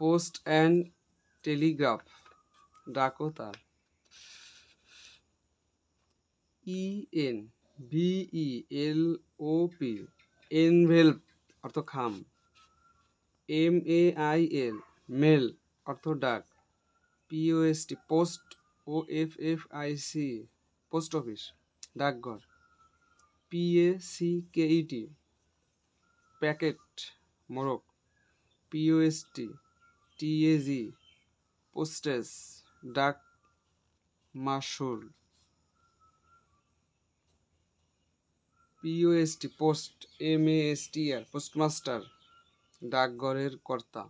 Post and Telegraph ডাক ও তার E N V E L O P envelope অর্থ খাম। M A I L mail অর্থ ডাক। P O S T post O F F I C post office ডাকঘর। P A C K E T packet মোড়ক। P O S T T A G postage ডাক মাসুল P O S T, post M A S T R postmaster, ডাকঘরের কর্তা।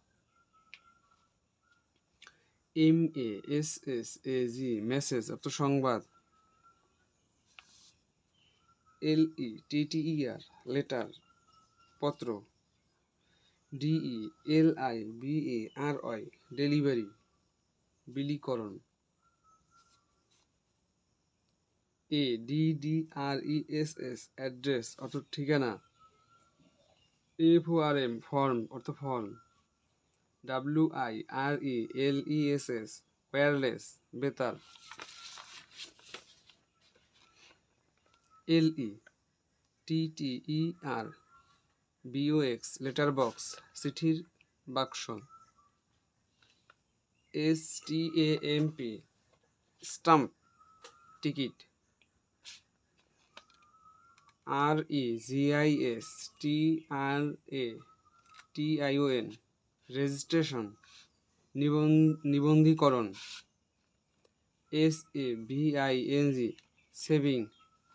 M A S S A G message অর্থ সংবাদ L E T T E R letter, পত্র। D E L I B A R Y delivery বিলিকরণ A D D R E S S address অর্থ ঠিকানা। F O R M form অর্থ form W I R E L E S S wireless বেতার। L E T T E R B O X letter box চিঠির বাক্স। S T A M P stamp ticket R E G I S T R A T I O N registration নিবন্ধীকরণ। S A V I N G saving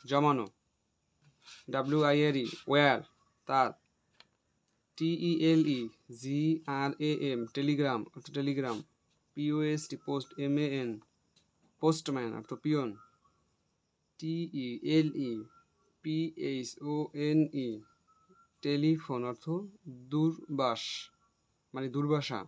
জমানো। W I R E wire তার। T E L E G R A M telegram অর্থ telegram P O S T post M A N postman অর্থ peon. T E L E P H O N E telephone অর্থ দূরবাস মানে দূরবাসা